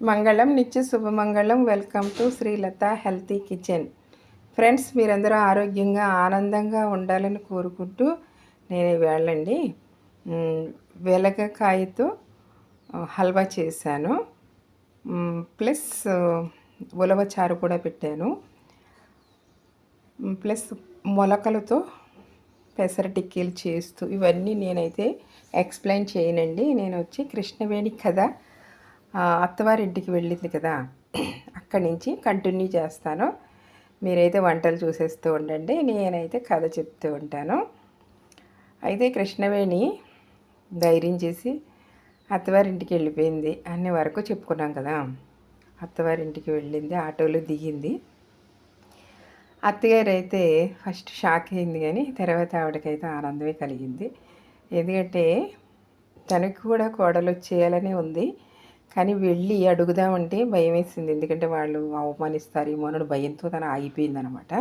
మంగళం నిత్య శుభమంగళం. Welcome to Srilatha healthy kitchen. Friends మీరందరూ ఆరోగ్యంగా ఆనందంగా ఉండాలని కోరుకుంటూ నేను వెళ్ళండి. వెలగకాయతో హల్వా చేశాను. ప్లస్ ఉలవచారు ఉలవ చారు కూడా పెట్టాను. ప్లస్ మొలకలతో పెసరటిక్కీలు చేస్తూ ఇవన్నీ నేనైతే ఎక్స్ప్లెయిన్ చేయనండి. నేను వచ్చి కృష్ణవేణి కథ అత్తవారింటికి వెళ్ళింది కదా. అక్కడి నుంచి కంటిన్యూ చేస్తాను. మీరైతే వంటలు చూసేస్తూ ఉండండి. నేనైతే కథ చెప్తూ ఉంటాను. అయితే కృష్ణవేణి ధైర్యం చేసి అత్తవారింటికి వెళ్ళిపోయింది అన్ని వరకు చెప్పుకున్నాం కదా. అత్తవారింటికి వెళ్ళింది ఆటోలో దిగింది. అత్తగారు అయితే ఫస్ట్ షాక్ అయింది కానీ తర్వాత ఆవిడకైతే ఆనందమే కలిగింది. ఎందుకంటే తనకు కూడా కోడలు వచ్చేయాలనే ఉంది. కానీ వెళ్ళి అడుగుదామంటే భయం వేసింది ఎందుకంటే వాళ్ళు అవమానిస్తారేమో అని భయంతో తను ఆగిపోయిందనమాట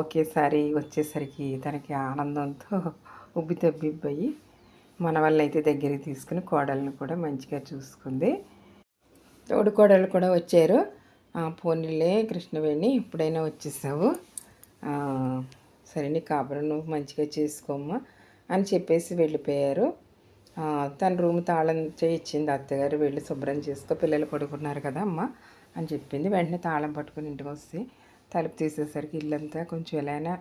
ఒకేసారి వచ్చేసరికి తనకి ఆనందంతో ఉబ్బి తబ్బిబ్బయి మన వల్ల అయితే దగ్గరికి తీసుకుని కోడలను కూడా మంచిగా చూసుకుంది. తోడు కోడలు కూడా వచ్చారు. పోనీలే కృష్ణవేణి ఎప్పుడైనా వచ్చేసావు. సరే నీ కాపురం నువ్వు మంచిగా చేసుకోమ్మా అని చెప్పేసి వెళ్ళిపోయారు. తన రూమ్ తాళం చేయి ఇచ్చింది అత్తగారు. వెళ్ళి శుభ్రం చేసుకో పిల్లలు పడుకున్నారు కదా అమ్మ అని చెప్పింది. వెంటనే తాళం పట్టుకుని ఇంటికి వస్తే తలుపు తీసేసరికి ఇల్లంతా కొంచెం ఎలా అయినా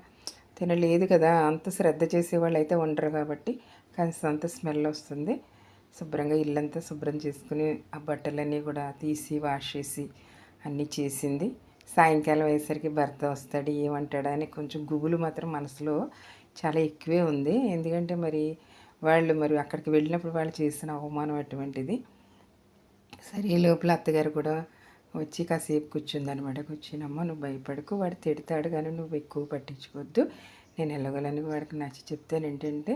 తినలేదు కదా. అంత శ్రద్ధ చేసేవాళ్ళు అయితే ఉండరు కాబట్టి కాస్త అంత స్మెల్ వస్తుంది. శుభ్రంగా ఇల్లంతా శుభ్రం చేసుకుని ఆ బట్టలన్నీ కూడా తీసి వాష్ చేసి అన్నీ చేసింది. సాయంకాలం అయ్యేసరికి భర్త వస్తాడు ఏమంటాడా అని కొంచెం గుగులు మాత్రం మనసులో చాలా ఎక్కువే ఉంది. ఎందుకంటే మరి వాళ్ళు మరి అక్కడికి వెళ్ళినప్పుడు వాళ్ళు చేసిన అవమానం అటువంటిది. సరే ఈ లోపల అత్తగారు కూడా వచ్చి కాసేపు కూర్చుందనమాట కూర్చునమ్మ నువ్వు భయపడకు వాడు తిడతాడు కానీ నువ్వు ఎక్కువ పట్టించుకోవద్దు. నేను ఎలాగోలని వాడికి నచ్చి చెప్తాను. ఏంటంటే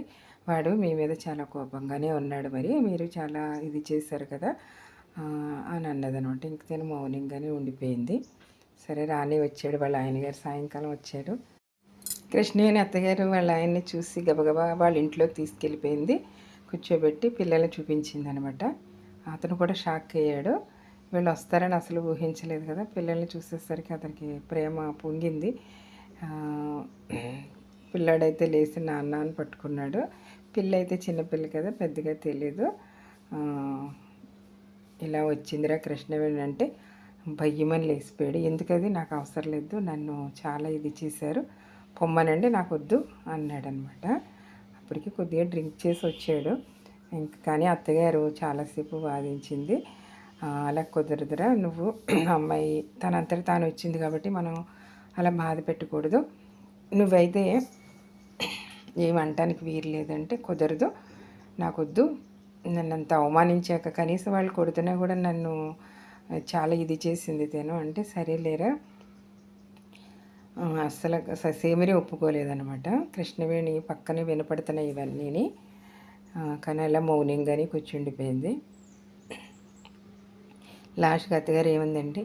వాడు మీ మీద చాలా కోపంగానే ఉన్నాడు మరి. మీరు చాలా ఇది చేశారు కదా అని అన్నదనమాట. ఇంక నేను మౌనంగానే ఉండిపోయింది. సరే రాని వచ్చాడు. వాళ్ళ ఆయన గారు సాయంకాలం వచ్చాడు కృష్ణవేణి అత్తగారు వాళ్ళ ఆయన్ని చూసి గబగబా వాళ్ళ ఇంట్లోకి తీసుకెళ్ళిపోయింది. కూర్చోబెట్టి పిల్లల్ని చూపించింది అనమాట అతను కూడా షాక్ అయ్యాడు. వీళ్ళు వస్తారని అసలు ఊహించలేదు కదా. పిల్లల్ని చూసేసరికి అతనికి ప్రేమ పొంగింది. పిల్లాడైతే లేచి నాన్న అని పట్టుకున్నాడు. పిల్ల అయితే చిన్నపిల్ల కదా పెద్దగా తెలియదు ఇలా వచ్చిందిరా కృష్ణవేణి అంటే భయ్యమని లేచిపోయాడు. ఎందుకది? నాకు అవసరం లేదు. నన్ను చాలా ఇది చేశారు. పొమ్మనండి నాకు వద్దు అన్నాడనమాట. అప్పటికి కొద్దిగా డ్రింక్ చేసి వచ్చాడు. ఇంక కానీ అత్తగారు చాలాసేపు వాదించింది. అలా కుదరదురా నువ్వు. అమ్మాయి తనంతట తాను వచ్చింది కాబట్టి మనం అలా బాధ పెట్టకూడదు. నువ్వైతే ఏమంటానికి వీలు లేదంటే కుదరదు నాకొద్దు. నన్ను అంత అవమానించాక కనీసం వాళ్ళు కొడుతున్నా కూడా నన్ను చాలా ఇది చేసింది తేను. అంటే సరేలేరా అస్సలు ససేమిరి ఒప్పుకోలేదనమాట కృష్ణవేణి పక్కనే వినపడుతున్నాయి ఇవన్నీని. కానీ అలా మౌనంగానే కూర్చుండిపోయింది. లాస్ట్కి అత్తగారు ఏముందంటే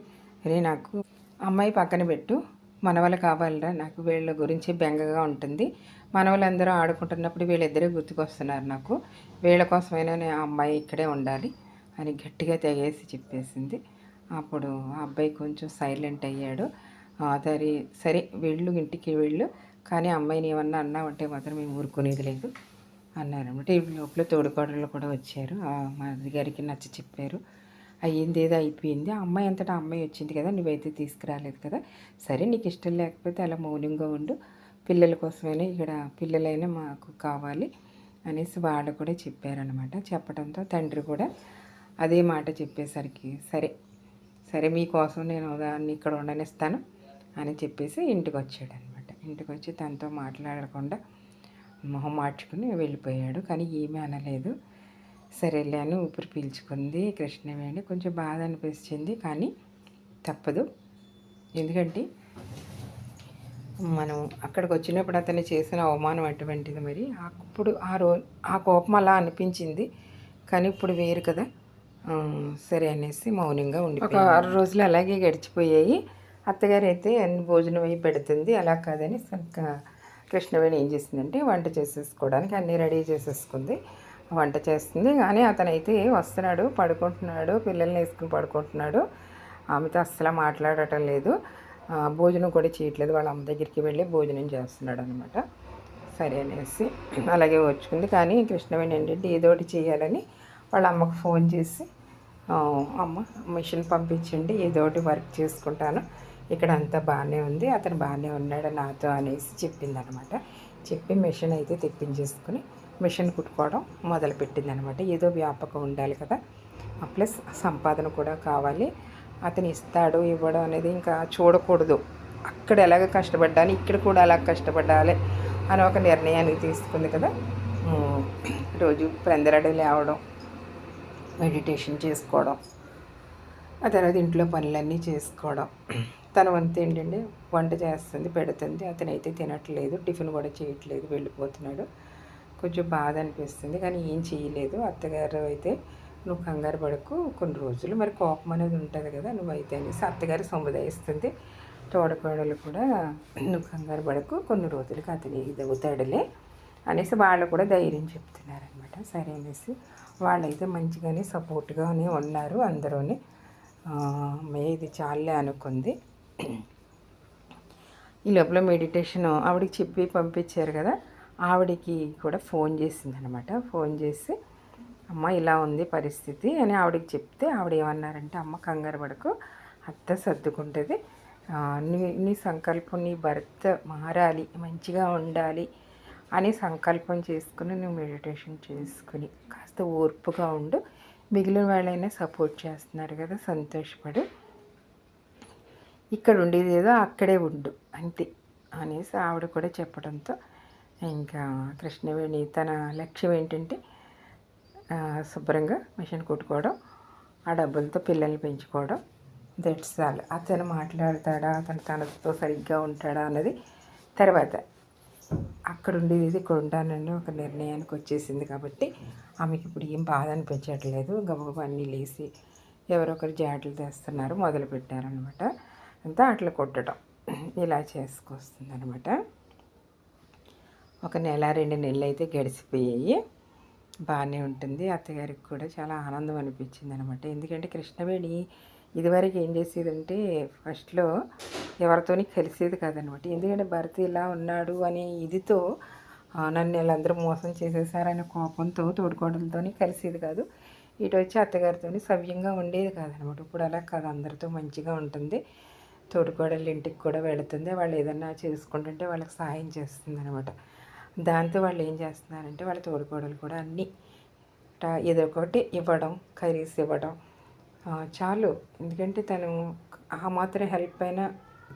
రే నాకు అమ్మాయి పక్కన పెట్టు. మనవలు కావాలరా. నాకు వీళ్ళ గురించి బెంగగా ఉంటుంది. మనవలందరూ ఆడుకుంటున్నప్పుడు వీళ్ళిద్దరే గుర్తుకొస్తున్నారు నాకు. వీళ్ళ కోసమైనా నేను ఆ అమ్మాయి ఇక్కడే ఉండాలి అని గట్టిగా తెగేసి చెప్పేసింది. అప్పుడు ఆ అబ్బాయి కొంచెం సైలెంట్ అయ్యాడు. సరే సరే వెళ్ళు ఇంటికి వెళ్ళు. కానీ అమ్మాయిని ఏమన్నా అన్నావంటే మాత్రం మేము ఊరుకునేది లేదు అన్నారన్నమాట ఈ లోపల తోడుకోడళ్ళు కూడా వచ్చారు. మా గారికి నచ్చ చెప్పారు. అయ్యింది ఏదో అయిపోయింది. ఆ అమ్మాయి అంతటా అమ్మాయి వచ్చింది కదా నువ్వైతే తీసుకురాలేదు కదా. సరే నీకు ఇష్టం లేకపోతే అలా మౌనంగా ఉండు. పిల్లల కోసమైనా ఇక్కడ పిల్లలైనా మాకు కావాలి అనేసి వాళ్ళు కూడా చెప్పారనమాట. చెప్పడంతో తండ్రి కూడా అదే మాట చెప్పేసరికి సరే సరే మీకోసం నేను దాన్ని ఇక్కడ ఉండనిస్తాను. అని చెప్పేసి ఇంటికి వచ్చాడు అనమాట ఇంటికి వచ్చి తనతో మాట్లాడకుండా మొహం మార్చుకుని వెళ్ళిపోయాడు. కానీ ఏమీ అనలేదు. సరేలే అని ఊపిరి పీల్చుకుంది కృష్ణవేణి. కొంచెం బాధ అనిపించింది కానీ తప్పదు. ఎందుకంటే మనం అక్కడికి వచ్చినప్పుడు అతను చేసిన అవమానం అటువంటిది మరి. అప్పుడు ఆ రో ఆ కోపం అలా అనిపించింది. కానీ ఇప్పుడు వేరు కదా. సరే అనేసి మౌనంగా ఉండి ఒక ఆరు రోజులు అలాగే గడిచిపోయాయి. అత్తగారు అయితే అన్ని భోజనం అయి పెడుతుంది. అలా కాదని కృష్ణవేణి ఏం చేసిందంటే వంట చేసేసుకోవడానికి అన్నీ రెడీ చేసేసుకుంది. వంట చేస్తుంది. కానీ అతనైతే వస్తున్నాడు పడుకుంటున్నాడు పిల్లల్ని వేసుకుని పడుకుంటున్నాడు. ఆమెతో అస్సలు మాట్లాడటం లేదు. భోజనం కూడా చేయట్లేదు. వాళ్ళ అమ్మ దగ్గరికి వెళ్ళి భోజనం చేస్తున్నాడు అనమాట సరే అనేసి అలాగే వచ్చుకుంది కానీ కృష్ణవేణి ఏంటంటే ఏదోటి ఒకటి చేయాలని వాళ్ళ అమ్మకు ఫోన్ చేసి అమ్మ మిషన్ పంపించండి ఏదోటి వర్క్ చేసుకుంటాను. ఇక్కడ అంతా బాగానే ఉంది. అతను బాగానే ఉన్నాడు నాతో అనేసి చెప్పింది అనమాట చెప్పి మిషన్ అయితే తెప్పించేసుకుని మిషన్ కుట్టుకోవడం మొదలుపెట్టింది అనమాట ఏదో వ్యాపకం ఉండాలి కదా. ప్లస్ సంపాదన కూడా కావాలి. అతను ఇస్తాడు ఇవ్వడం అనేది ఇంకా చూడకూడదు. అక్కడ ఎలాగ కష్టపడ్డాను ఇక్కడ కూడా అలా కష్టపడాలి అని ఒక నిర్ణయానికి తీసుకుంది కదా. రోజు ప్రందరడి లేవడం మెడిటేషన్ చేసుకోవడం ఆ తర్వాత ఇంట్లో పనులన్నీ చేసుకోవడం. తన వంతు ఏంటంటే వంట చేస్తుంది పెడుతుంది. అతనైతే తినట్లేదు టిఫిన్ కూడా చేయట్లేదు వెళ్ళిపోతున్నాడు. కొంచెం బాధ అనిపిస్తుంది కానీ ఏం చేయలేదు. అత్తగారు అయితే నువ్వు కంగారు పడకు కొన్ని రోజులు మరి కోపం అనేది ఉంటుంది కదా నువ్వైతే అనేసి అత్తగారు సముదాయిస్తుంది. తోడకోడలు కూడా నువ్వు కంగారు పడకు కొన్ని రోజులకి అతని ఇది అవుతాడులే అనేసి వాళ్ళు కూడా ధైర్యం చెప్తున్నారనమాట. సరే అనేసి వాళ్ళైతే మంచిగానే సపోర్ట్గానే ఉన్నారు అందరూని. మే ఇది చాలే అనుకుంది. ఈ లోపల మెడిటేషన్ ఆవిడకి చెప్పి పంపించారు కదా ఆవిడకి కూడా ఫోన్ చేసిందనమాట ఫోన్ చేసి అమ్మ ఇలా ఉంది పరిస్థితి అని ఆవిడకి చెప్తే ఆవిడ ఏమన్నారంటే అమ్మ కంగారు పడకు అత్త సర్దుకుంటుంది. నీ నీ సంకల్పం నీ భర్త మారాలి మంచిగా ఉండాలి అని సంకల్పం చేసుకుని నువ్వు మెడిటేషన్ చేసుకుని కాస్త ఓర్పుగా ఉండు. మిగిలిన వాళ్ళైనా సపోర్ట్ చేస్తున్నారు కదా సంతోషపడు. ఇక్కడ ఉండేది ఏదో అక్కడే ఉండు అంతే అనేసి ఆవిడ కూడా చెప్పడంతో ఇంకా కృష్ణవేణి తన లక్ష్యం ఏంటంటే శుభ్రంగా మిషన్ కుట్టుకోవడం ఆ డబ్బులతో పిల్లల్ని పెంచుకోవడం. దట్స్ ఆల్ అతను మాట్లాడతాడా అతను తనతో సరిగ్గా ఉంటాడా అన్నది తర్వాత అక్కడ ఉండేది ఇక్కడ ఉంటానని ఒక నిర్ణయానికి వచ్చేసింది కాబట్టి ఆమెకి ఇప్పుడు ఏం బాధ అనిపించట్లేదు. గబగబా అన్నీ లేసి ఎవరొకరు జాటలు తెస్తున్నారు మొదలు పెట్టారనమాట అంతా అట్లా కొట్టడం. ఇలా చేసుకొస్తుంది అనమాట ఒక నెల రెండు నెలలు అయితే గడిచిపోయాయి. బాగానే ఉంటుంది. అత్తగారికి కూడా చాలా ఆనందం అనిపించింది అనమాట ఎందుకంటే కృష్ణవేణి ఇదివరకు ఏం చేసేదంటే ఫస్ట్లో ఎవరితోని కలిసేది కాదనమాట ఎందుకంటే భర్త ఇలా ఉన్నాడు అనే ఇదితో నన్ను వీళ్ళందరూ మోసం చేసేసారనే కోపంతో తోడుకోడలతో కలిసేది కాదు. ఇటు వచ్చి అత్తగారితో సవ్యంగా ఉండేది కాదనమాట ఇప్పుడు అలా కాదు. అందరితో మంచిగా ఉంటుంది. తోడుకోడళ్ళ ఇంటికి కూడా వెళుతుంది. వాళ్ళు ఏదన్నా చేసుకుంటుంటే వాళ్ళకి సహాయం చేస్తుంది అనమాట దాంతో వాళ్ళు ఏం చేస్తున్నారంటే వాళ్ళ తోడుకోడలు కూడా అన్నీ ఏదో ఒకటి ఇవ్వడం కర్రీస్ ఇవ్వడం చాలు. ఎందుకంటే తను ఆ మాత్రం హెల్ప్ అయినా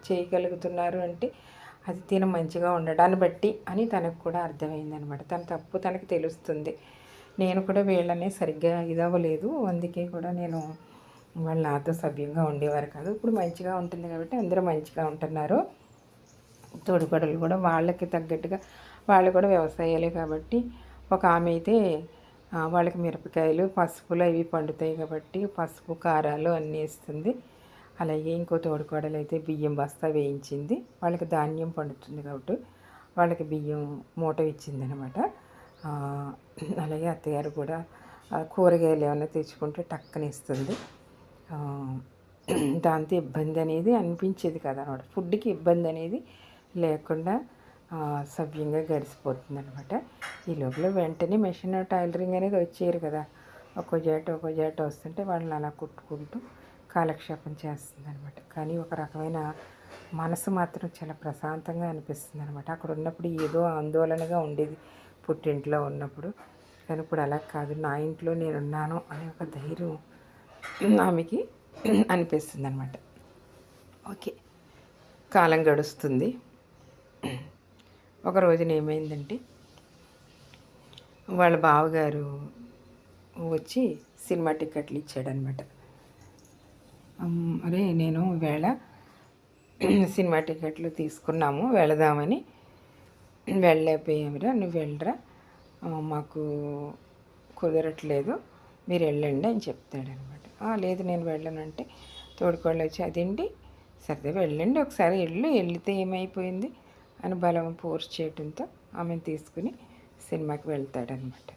చేయగలుగుతున్నారు అంటే అది తిన మంచిగా ఉండడాన్ని బట్టి అని తనకు కూడా అర్థమైందనమాట తన తప్పు తనకు తెలుస్తుంది. నేను కూడా వీళ్ళనే సరిగ్గా ఇదవ్వలేదు అందుకే కూడా నేను వాళ్ళు నాతో సభ్యంగా ఉండేవారు కాదు. ఇప్పుడు మంచిగా ఉంటుంది కాబట్టి అందరూ మంచిగా ఉంటున్నారు. తోడుగొడలు కూడా వాళ్ళకి తగ్గట్టుగా వాళ్ళు కూడా వ్యవసాయాలే కాబట్టి ఒక ఆమె అయితే వాళ్ళకి మిరపకాయలు పసుపులు అవి పండుతాయి కాబట్టి పసుపు కారాలు అన్నీ ఇస్తుంది అలాగే ఇంకో తోడుకోడలు అయితే బియ్యం బస్తా వేయించింది. వాళ్ళకి ధాన్యం పండుతుంది కాబట్టి వాళ్ళకి బియ్యం మూట ఇచ్చింది అనమాట అలాగే అత్తగారు కూడా కూరగాయలు ఏమైనా తెచ్చుకుంటే టక్కనిస్తుంది దాంతో ఇబ్బంది అనేది అనిపించేది కదా ఫుడ్కి ఇబ్బంది అనేది లేకుండా సవ్యంగా గడిచిపోతుంది అనమాట ఈ లోపల వెంటనే మెషిన్ టైలరింగ్ అనేది వచ్చేయరు కదా. ఒక్కో జాట ఒక్కో జాట వస్తుంటే వాళ్ళని అలా కుట్టుకుంటూ కాలక్షేపం చేస్తుంది అనమాట కానీ ఒక రకమైన మనసు మాత్రం చాలా ప్రశాంతంగా అనిపిస్తుంది అనమాట అక్కడ ఉన్నప్పుడు ఏదో ఆందోళనగా ఉండేది పుట్టింట్లో ఉన్నప్పుడు. కానీ ఇప్పుడు అలా కాదు. నా ఇంట్లో నేనున్నాను అనే ఒక ధైర్యం ఆమెకి అనిపిస్తుంది అనమాట ఓకే. కాలం గడుస్తుంది. ఒక రోజున ఏమైందంటే వాళ్ళ బావగారు వచ్చి సినిమా టికెట్లు ఇచ్చాడనమాట అరే నేను వేళ సినిమా టికెట్లు తీసుకున్నాము వెళదామని. వెళ్ళలేకపోయామిరా నువ్వు వెళ్ళరా? మాకు కుదరట్లేదు మీరు వెళ్ళండి అని చెప్తాడనమాట లేదు నేను వెళ్ళనంటే తోడుకోళ్ళు వచ్చి అదేంటి? సరే వెళ్ళండి ఒకసారి వెళ్ళు వెళితే ఏమైపోయింది? అని బలం ఫోర్స్ చేయడంతో ఆమెను తీసుకుని సినిమాకి వెళ్తాడనమాట.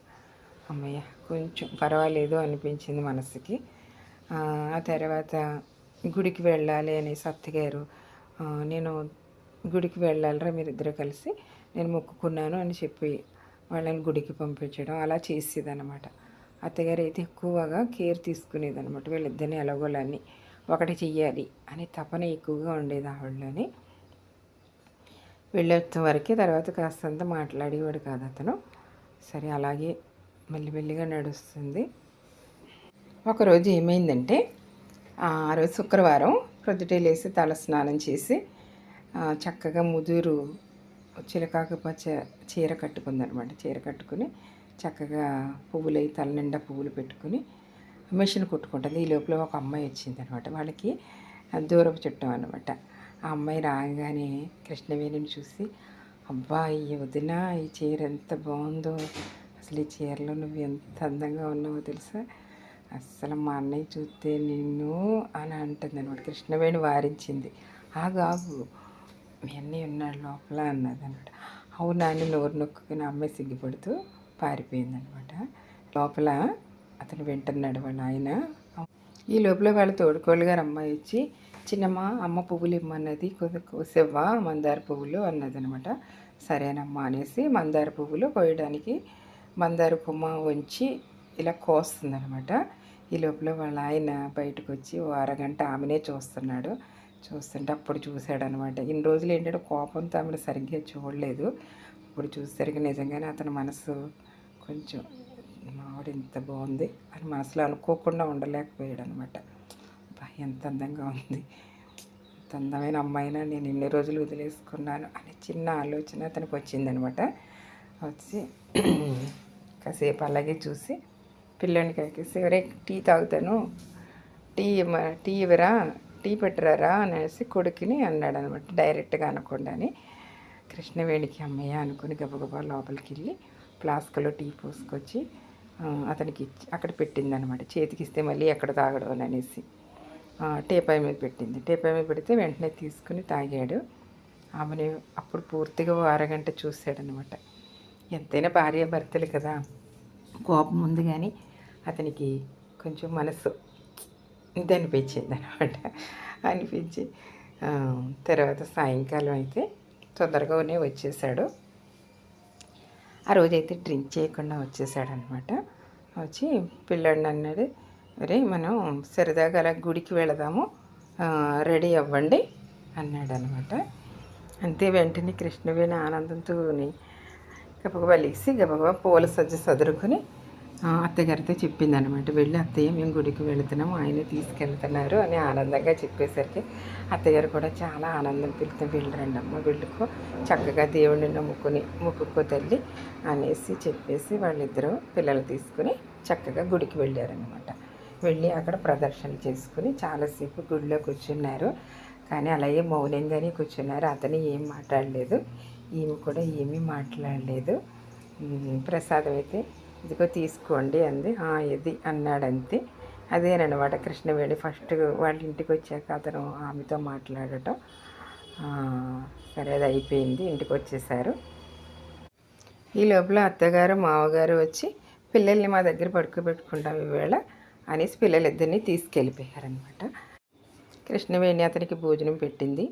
అమ్మయ్య కొంచెం పర్వాలేదు అనిపించింది మనసుకి. ఆ తర్వాత గుడికి వెళ్ళాలి అని సత్తగారు నేను గుడికి వెళ్ళాలిరా మీరిద్దరు కలిసి నేను మొక్కుకున్నాను అని చెప్పి వాళ్ళని గుడికి పంపించడం అలా చేసేదనమాట. అత్తగారు అయితే ఎక్కువగా కేర్ తీసుకునేది అనమాట వీళ్ళిద్దరిని ఎలాగోలని ఒకటి చెయ్యాలి అనే తపన ఎక్కువగా ఉండేది ఆవిడలోని. వెళ్ళొచ్చే వరకు తర్వాత కాస్తంత మాట్లాడేవాడు కాదు అతను. సరే అలాగే మెల్లిమెల్లిగా నడుస్తుంది. ఒకరోజు ఏమైందంటే ఆ రోజు శుక్రవారం ప్రొద్దుటే లేసి తల స్నానం చేసి చక్కగా ముదురు చిలకాకు పచ్చ చీర కట్టుకుందనమాట చీర కట్టుకుని చక్కగా పువ్వులు అయి తల నిండా పువ్వులు పెట్టుకుని మిషన్ కుట్టుకుంటుంది. ఈ లోపల ఒక అమ్మాయి వచ్చింది అనమాట వాళ్ళకి దూరపు చుట్టం అనమాట ఆ అమ్మాయి రాగానే కృష్ణవేణిని చూసి అబ్బా ఈ వదిన ఈ చీర ఎంత బాగుందో. అసలు ఈ చీరలో నువ్వు ఎంత అందంగా ఉన్నావో తెలుసా? అస్సలు మా అన్నయ్య చూస్తే నిన్ను అని అంటుంది అనమాట కృష్ణవేణి వారించింది. ఆగు ఆగు మీ అన్నయ్య ఉన్నాడు లోపల అన్నది అనమాట అవునా అని నోరు నొక్కుని అమ్మాయి సిగ్గుపడుతూ పారిపోయిందనమాట. లోపల అతను వింటున్నాడు వాళ్ళ ఆయన. ఈ లోపల వాళ్ళ తోడుకోళ్ళు గారు అమ్మాయి వచ్చి చిన్నమ్మ అమ్మ పువ్వులు ఇమ్మన్నది కొద్ది కోసేవ్వా మందార పువ్వులు అన్నది అనమాట సరేనమ్మా అనేసి మందార పువ్వులు కోయడానికి మందార కొమ్మ వంచి ఇలా కోస్తుందనమాట. ఈ లోపల వాళ్ళ ఆయన బయటకు వచ్చి ఓ అరగంట ఆమెనే చూస్తున్నాడు. చూస్తుంటే అప్పుడు చూశాడనమాట. ఇన్ని రోజులు ఏంటంటే కోపంతో ఆమెను సరిగ్గా చూడలేదు. ఇప్పుడు చూసేసరికి నిజంగానే అతని మనసు కొంచెం మావిడ ఇంత బాగుంది అని మనసులో అనుకోకుండా ఉండలేకపోయాడు అనమాట ఎంత అందంగా ఉంది. ఎంత అందమైన అమ్మాయినా నేను ఎన్ని రోజులు వదిలేసుకున్నాను అనే చిన్న ఆలోచన అతనికి వచ్చిందనమాట వచ్చి కాసేపు అలాగే చూసి పిల్లని కాకేసి ఎవరే టీ తాగుతాను. టీ టీ ఇవ్వరా? టీ పెట్టరారా? అనేసి కొడుకుని అన్నాడు అనమాట డైరెక్ట్గా అనకుండాని. కృష్ణవేణికి అమ్మయ్య అనుకుని గబగబా లోపలికి వెళ్ళి ఫ్లాస్క్లో టీ పోసుకొచ్చి అతనికి ఇచ్చి అక్కడ పెట్టింది అనమాట చేతికి ఇస్తే మళ్ళీ ఎక్కడ తాగడం అని అనేసి. ఆ, మీద పెట్టింది. టీపాయ్ మీద పెడితే వెంటనే తీసుకుని తాగాడు. ఆమెను అప్పుడు పూర్తిగా అరగంట చూశాడనమాట ఎంతైనా భార్య భర్తలు కదా. కోపం ఉంది కానీ అతనికి కొంచెం మనసు ఇది అనిపించింది అనమాట అనిపించి తర్వాత సాయంకాలం అయితే తొందరగానే వచ్చేసాడు. ఆ రోజైతే డ్రింక్ చేయకుండా వచ్చేసాడనమాట. వచ్చి పిల్లాడిని అన్నాడు అరే మనం సరదాగా అలా గుడికి వెళదాము రెడీ అవ్వండి అన్నాడు అనమాట అంతే వెంటనే కృష్ణవేణి ఆనందంతో గబగబా లేసి గబగబా పూల సజ్జ సదురుకొని అత్తగారితో చెప్పిందనమాట వెళ్ళి అత్తయ్య మేము గుడికి వెళుతున్నాము ఆయన తీసుకెళ్తున్నారు అని ఆనందంగా చెప్పేసరికి అత్తగారు కూడా చాలా ఆనందం పిలితే వెళ్ళరండి అమ్మ వెళ్ళుకో. చక్కగా దేవుడిని నమ్ముకుని ముక్కుకో తల్లి అనేసి చెప్పేసి వాళ్ళిద్దరూ పిల్లలు తీసుకుని చక్కగా గుడికి వెళ్ళారనమాట వెళ్ళి అక్కడ ప్రదర్శనలు చేసుకుని చాలాసేపు గుడిలో కూర్చున్నారు. కానీ అలాగే మౌనంగానే కూర్చున్నారు. అతను ఏం మాట్లాడలేదు. ఈమె కూడా ఏమీ మాట్లాడలేదు. ప్రసాదం అయితే ఇదిగో తీసుకోండి అంది. "ఆ, ఇది అన్నాడంతే. అదేనమాట కృష్ణవేణి ఫస్ట్ వాళ్ళ ఇంటికి వచ్చాక అతను ఆమెతో మాట్లాడటం. సరే అది అయిపోయింది. ఇంటికి వచ్చేసారు. ఈ లోపల అత్తగారు మామగారు వచ్చి పిల్లల్ని మా దగ్గర పడుకోబెట్టుకుంటాం ఈవేళ అనేసి పిల్లలిద్దరిని తీసుకెళ్ళిపోయారనమాట కృష్ణవేణి అతనికి భోజనం పెట్టింది.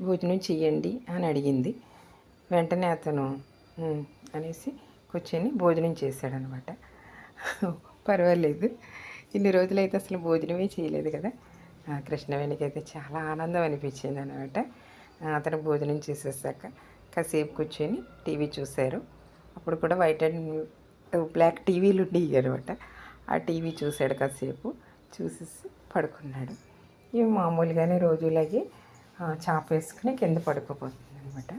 భోజనం చెయ్యండి అని అడిగింది. వెంటనే అతను అనేసి కూర్చొని భోజనం చేశాడనమాట. పర్వాలేదు. ఇన్ని రోజులైతే అసలు భోజనమే చేయలేదు కదా. కృష్ణవేణికి అయితే చాలా ఆనందం అనిపించింది అనమాట అతను భోజనం చేసేసాక కాసేపు కూర్చొని టీవీ చూశారు. అప్పుడు కూడా వైట్ అండ్ బ్లాక్ టీవీలు ఉండేవి అనమాట. ఆ టీవీ చూశాడు కాసేపు. చూసేసి పడుకున్నాడు. ఇవి మామూలుగానే రోజులాగే చాపేసుకుని చాప వేసుకుని కింద పడుకోపోతుంది అనమాట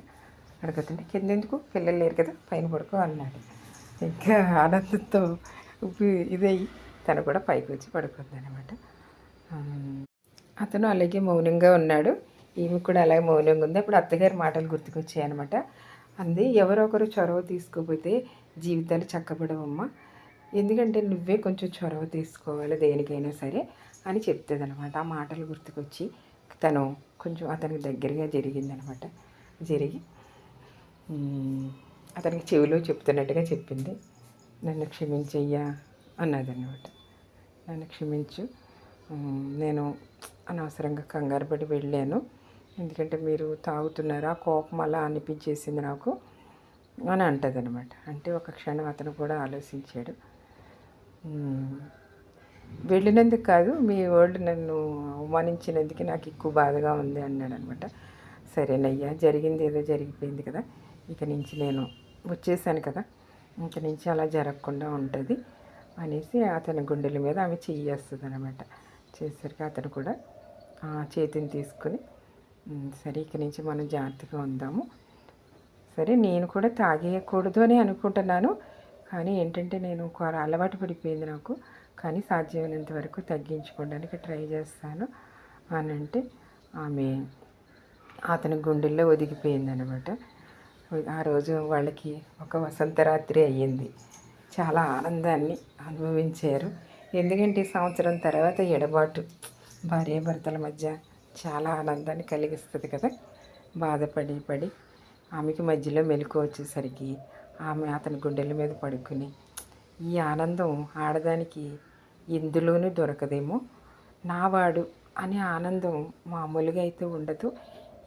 అడుగుతుంటే కింద ఎందుకు పిల్లలు లేరు కదా పైన పడుకో అన్నాడు. ఇంకా ఆనందంతో ఇదయ్యి తను కూడా పైకి వచ్చి పడుకుంది అనమాట అతను అలాగే మౌనంగా ఉన్నాడు. ఈమె కూడా అలాగే మౌనంగా ఉంది. అప్పుడు అత్తగారి మాటలు గుర్తుకొచ్చాయి అనమాట అంది ఎవరొకరు చొరవ తీసుకోపోతే జీవితాలు చక్కబడవమ్మా. ఎందుకంటే నువ్వే కొంచెం చొరవ తీసుకోవాలి దేనికైనా సరే అని చెప్తుంది అనమాట ఆ మాటలు గుర్తుకొచ్చి తను కొంచెం అతనికి దగ్గరగా జరిగిందనమాట జరిగి అతనికి చెవిలో చెప్తున్నట్టుగా చెప్పింది. నన్ను క్షమించయ్యా అన్నదన్నమాట. నన్ను క్షమించు. నేను అనవసరంగా కంగారు పడి వెళ్ళాను. ఎందుకంటే మీరు తాగుతున్నారా కోపం అలా అనిపించేసింది నాకు అని అంటదనమాట అంటే ఒక క్షణం అతను కూడా ఆలోచించాడు. వెళ్ళినందుకు కాదు మీ వరల్డ్ నన్ను అవమానించినందుకు నాకు ఎక్కువ బాధగా ఉంది అన్నాడు అనమాట సరేనయ్యా జరిగింది ఏదో జరిగిపోయింది కదా. ఇక నుంచి నేను వచ్చేసాను కదా. ఇంక నుంచి అలా జరగకుండా ఉంటుంది అనేసి అతని గుండెల మీద ఆమె చెయ్యేస్తుంది అనమాట చేసరికి అతను కూడా చేతిని తీసుకుని సరే ఇక నుంచి మనం జాగ్రత్తగా ఉందాము. సరే నేను కూడా తాగేయకూడదు అని అనుకుంటున్నాను. కానీ ఏంటంటే నేను ఒక అలవాటు పడిపోయింది నాకు. కానీ సాధ్యమైనంత వరకు తగ్గించుకోవడానికి ట్రై చేస్తాను అని అంటే ఆమె అతని గుండెల్లో ఒదిగిపోయింది అనమాట ఆ రోజు వాళ్ళకి ఒక వసంతరాత్రి అయ్యింది. చాలా ఆనందాన్ని అనుభవించారు. ఎందుకంటే ఈ సంవత్సరం తర్వాత ఎడబాటు భార్యాభర్తల మధ్య చాలా ఆనందాన్ని కలిగిస్తుంది కదా. బాధపడి పడి ఆమెకి మధ్యలో మెలకు వచ్చేసరికి ఆమె అతని గుండెల మీద పడుకుని ఈ ఆనందం ఆడదానికి ఎందులోనూ దొరకదేమో. నావాడు అనే ఆనందం మామూలుగా అయితే ఉండదు.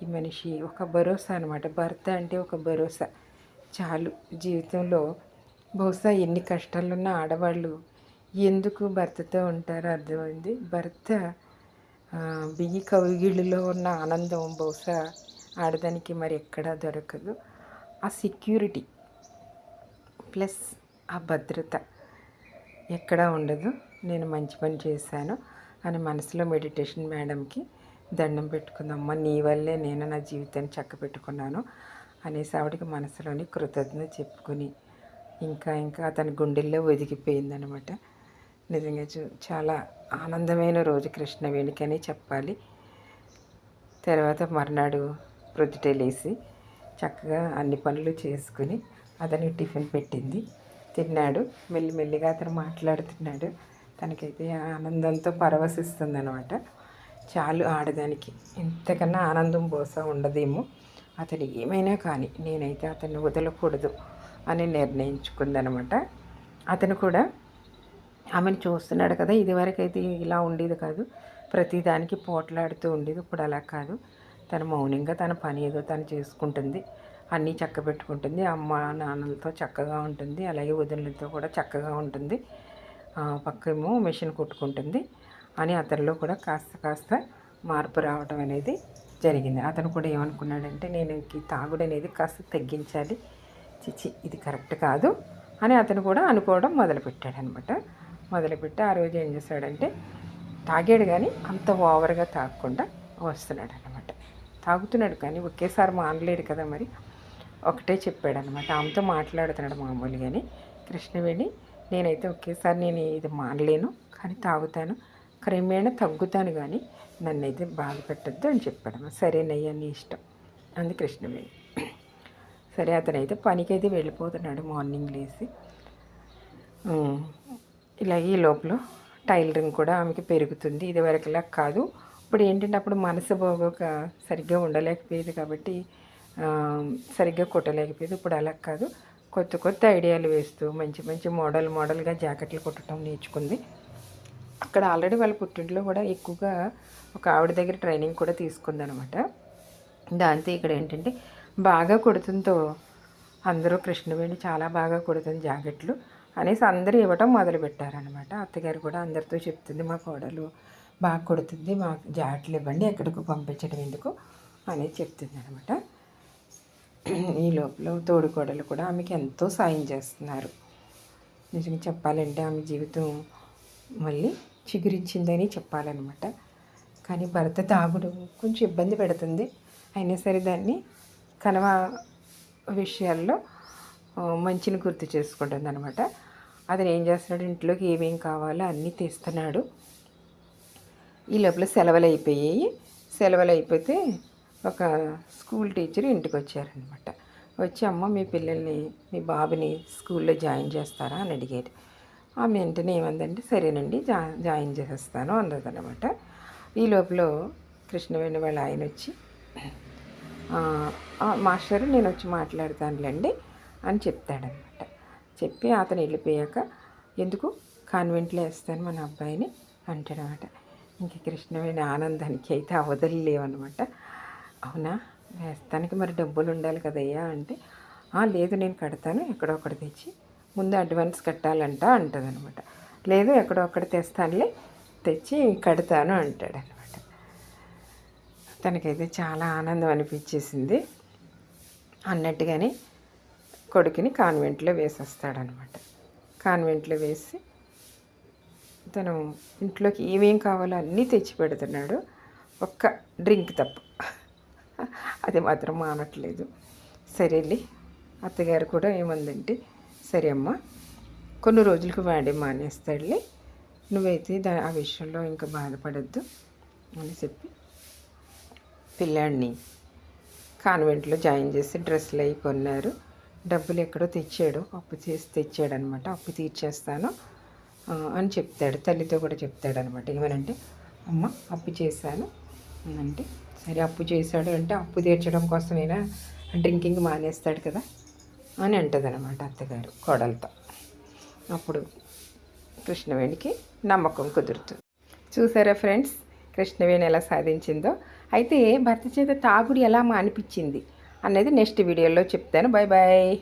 ఈ మనిషి ఒక భరోసా అనమాట భర్త అంటే ఒక భరోసా. చాలు. జీవితంలో బహుశా ఎన్ని కష్టాలున్న ఆడవాళ్ళు ఎందుకు భర్తతో ఉంటారో అర్థమైంది. భర్త ఆ, బియ్యి కవిగిళ్ళలో ఉన్న ఆనందం బహుశా ఆడదానికి మరి ఎక్కడా దొరకదు. ఆ సెక్యూరిటీ ప్లస్ ఆ భద్రత ఎక్కడా ఉండదు. నేను మంచి పని చేశాను అని మనసులో మెడిటేషన్ మేడంకి దండం పెట్టుకుందమ్మ నీ వల్లే నేను నా జీవితాన్ని చక్క పెట్టుకున్నాను అనేసి ఆవిడకి మనసులోని కృతజ్ఞత చెప్పుకొని ఇంకా ఇంకా అతని గుండెల్లో ఒదిగిపోయిందనమాట నిజంగా చూ చాలా ఆనందమైన రోజు కృష్ణ వేణికని చెప్పాలి. తర్వాత మర్నాడు ప్రొద్దుటే లేచి చక్కగా అన్ని పనులు చేసుకుని అతనికి టిఫిన్ పెట్టింది. తిన్నాడు. మెల్లిమెల్లిగా అతను మాట్లాడుతున్నాడు. తనకైతే ఆనందంతో పరవశిస్తుంది అనమాట చాలు ఆడదానికి. ఇంతకన్నా ఆనందం బోస ఉండదేమో. అతను ఏమైనా కానీ నేనైతే అతన్ని వదలకూడదు అని నిర్ణయించుకుందనమాట. అతను కూడా ఆమెను చూస్తున్నాడు కదా ఇదివరకైతే ఇలా ఉండేది కాదు. ప్రతిదానికి పోట్లాడుతూ ఉండేది ఇప్పుడు అలా కాదు. తను మౌనంగా తన పని ఏదో తను చేసుకుంటుంది. అన్నీ చక్క పెట్టుకుంటుంది అమ్మ నాన్నలతో చక్కగా ఉంటుంది. అలాగే వదినలతో కూడా చక్కగా ఉంటుంది. పక్కేమో మిషన్ కుట్టుకుంటుంది. అని అతనిలో కూడా కాస్త కాస్త మార్పు రావడం అనేది జరిగింది. అతను కూడా ఏమనుకున్నాడంటే నేను ఈ తాగుడు అనేది కాస్త తగ్గించాలి. చిచి ఇది కరెక్ట్ కాదు అని అతను కూడా అనుకోవడం మొదలుపెట్టాడనమాట. మొదలుపెట్టి ఆ రోజు ఏం చేశాడంటే తాగాడు కానీ అంత ఓవర్గా తాగకుండా వస్తున్నాడు అనమాట తాగుతున్నాడు కానీ ఒకేసారి మానలేడు కదా మరి. ఒకటే చెప్పాడనమాట. ఆమెతో మాట్లాడుతున్నాడు మామూలుగానే. కృష్ణవేణి నేనైతే ఒకేసారి నేను ఇది మానలేను కానీ తాగుతాను. క్రమేణా తగ్గుతాను కానీ నన్ను అయితే బాధ పెట్టద్దు అని చెప్పాడు సరేనయ్యా నీ ఇష్టం. అంది కృష్ణవేణి. సరే అతనైతే పనికైతే వెళ్ళిపోతున్నాడు మార్నింగ్ లేచి ఇలా ఇలాగే ఈ లోపల టైలరింగ్ కూడా ఆమెకి పెరుగుతుంది. ఇది వరకులా కాదు. ఇప్పుడు ఏంటంటే అప్పుడు మనసు బాగోక సరిగ్గా ఉండలేకపోయేది కాబట్టి సరిగ్గా కుట్టలేకపోయేది. ఇప్పుడు అలా కాదు. కొత్త కొత్త ఐడియాలు వేస్తూ మంచి మంచి మోడల్ మోడల్గా జాకెట్లు కుట్టడం నేర్చుకుంది. అక్కడ ఆల్రెడీ వాళ్ళ పుట్టింట్లో కూడా ఎక్కువగా ఒక ఆవిడ దగ్గర ట్రైనింగ్ కూడా తీసుకుందనమాట దాంతో ఇక్కడ ఏంటంటే బాగా కుడుతుందో అందరూ కృష్ణవేణి చాలా బాగా కుడుతుంది జాకెట్లు అనేసి అందరూ ఇవ్వటం మొదలుపెట్టారనమాట అత్తగారు కూడా అందరితో చెప్తుంది మా కోడలు బాగా కుడుతుంది మా జాకెట్లు ఇవ్వండి ఎక్కడికి పంపించడం ఎందుకు? అనేది చెప్తుంది అనమాట ఈ లోపల తోడుకోడలు కూడా ఆమెకి ఎంతో సాయం చేస్తున్నారు. నిజంగా చెప్పాలంటే ఆమె జీవితం మళ్ళీ చిగురించిందని చెప్పాలన్నమాట. కానీ భర్త తాగుడు కొంచెం ఇబ్బంది పెడుతుంది. అయినా సరే దాన్ని కనవ విషయాల్లో మంచిని గుర్తు చేసుకుంటుంది అనమాట అతను ఏం చేస్తున్నాడు? ఇంట్లోకి ఏమేం కావాలో అన్నీ తీస్తున్నాడు. ఈ లోపల సెలవులు అయిపోయాయి. సెలవులు అయిపోతే ఒక స్కూల్ టీచర్ ఇంటికి వచ్చారనమాట వచ్చి అమ్మ మీ పిల్లల్ని మీ బాబుని స్కూల్లో జాయిన్ చేస్తారా? అని అడిగారు ఆమె వెంటనే ఏమందంటే సరేనండి జా జాయిన్ చేసేస్తాను అన్నదనమాట. ఈ లోపల కృష్ణవేణి వాళ్ళ ఆయన వచ్చి మాస్టర్ నేను వచ్చి మాట్లాడతానులేండి అని చెప్తాడనమాట. చెప్పి అతను వెళ్ళిపోయాక ఎందుకు కాన్వెంట్లో వేస్తాను మన అబ్బాయిని అంటాడనమాట. ఇంక కృష్ణవేణి ఆనందానికి అయితే ఆ అవునా? వేస్తానికి మరి డబ్బులు ఉండాలి కదయ్యా అంటే లేదు నేను కడతాను ఎక్కడో ఒకటి తెచ్చి ముందు అడ్వాన్స్ కట్టాలంట అనమాట లేదు ఎక్కడో ఒకటి తెస్తానులే తెచ్చి కడతాను అంటాడనమాట. తనకైతే చాలా ఆనందం అనిపించేసింది. అన్నట్టుగానే కొడుకుని కాన్వెంట్లో వేసేస్తాడనమాట. కాన్వెంట్లో వేసి తను ఇంట్లోకి ఏమేం కావాలో అన్నీ తెచ్చి పెడుతున్నాడు. ఒక్క డ్రింక్ తప్ప. అది మాత్రం మానట్లేదు. సరేలే అత్తగారు కూడా ఏముందంటే సరే అమ్మా. కొన్ని రోజులకు వాడే మానేస్తాడులే. నువ్వైతే దా ఆ విషయంలో ఇంకా బాధపడద్దు అని చెప్పి పిల్లాడిని కాన్వెంట్లో జాయిన్ చేసి డ్రెస్సులు అవి కొన్నారు. డబ్బులు ఎక్కడో తెచ్చాడు. అప్పు చేసి తెచ్చాడు అనమాట అప్పు తీర్చేస్తాను అని చెప్తాడు. తల్లితో కూడా చెప్తాడనమాట. ఏమనంటే అమ్మ అప్పు చేశాను. అంటే సరే అప్పు చేశాడు అంటే అప్పు తీర్చడం కోసమైనా? డ్రింకింగ్ మానేస్తాడు కదా. అని అంటుంది అనమాట అత్తగారు కోడలతో. అప్పుడు కృష్ణవేణికి నమ్మకం కుదురుతుంది. చూసారా ఫ్రెండ్స్ కృష్ణవేణి ఎలా సాధించిందో? అయితే భర్త చేత తాగుడు ఎలా మానిపించింది అనేది నెక్స్ట్ వీడియోలో చెప్తాను. Bye bye